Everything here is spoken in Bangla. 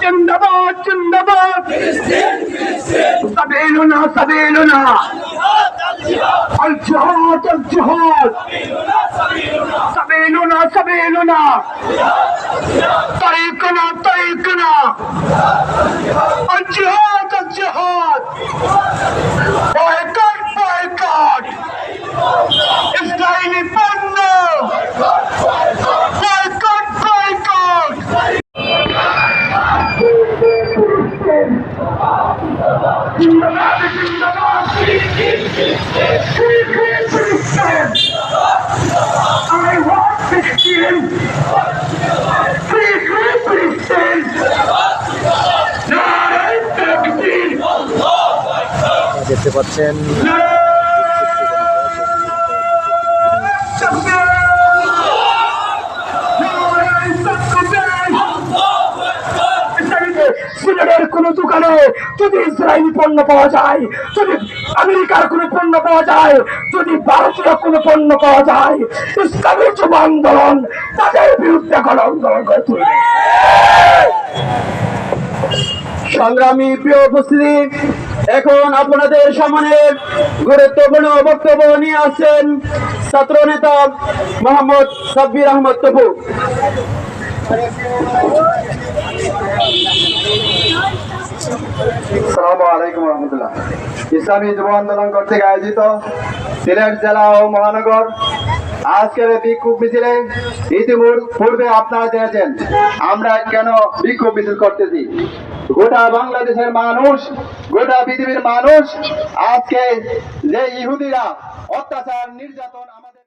জিন্দাবাদ জিন্দাবাদ সাবিলুনা সাবিলুনা الجهاد الجهاد سبيلنا سبيلنا طريقنا طريقنا I want Palestine! Free, free Palestine! নারায় তাকবীর! দেখতে পাচ্ছেন সিলেটের কোন দোকানে যদি ইসরায়েলি পণ্য পাওয়া যায়, যদি আমেরিকার কোন পণ্য পাওয়া যায়, যদি ভারতীয় কোন পণ্য পাওয়া যায়, ইসলামী যুব আন্দোলন তাদের বিরুদ্ধে গণ আন্দোলন করে তুলবে। সংগ্রামী প্রিয় উপস্থিতি, এখন আপনাদের সামনে গুরুত্বপূর্ণ বক্তব্য নিয়ে আসছেন ছাত্র নেতা মোহাম্মদ সাব্বির আহমদ তপু। ইসলামী যুব আন্দোলন কর্তৃক আয়োজিত সিলেট জেলা ও মহানগর আজকের বিক্ষোভ মিছিলে আপনারা জেনেছেন আমরা কেন বিক্ষোভ মিছিল করতেছি? গোটা বাংলাদেশের মানুষ, গোটা পৃথিবীর মানুষ আজকে যে ইহুদিরা অত্যাচার, নির্যাতন আমাদের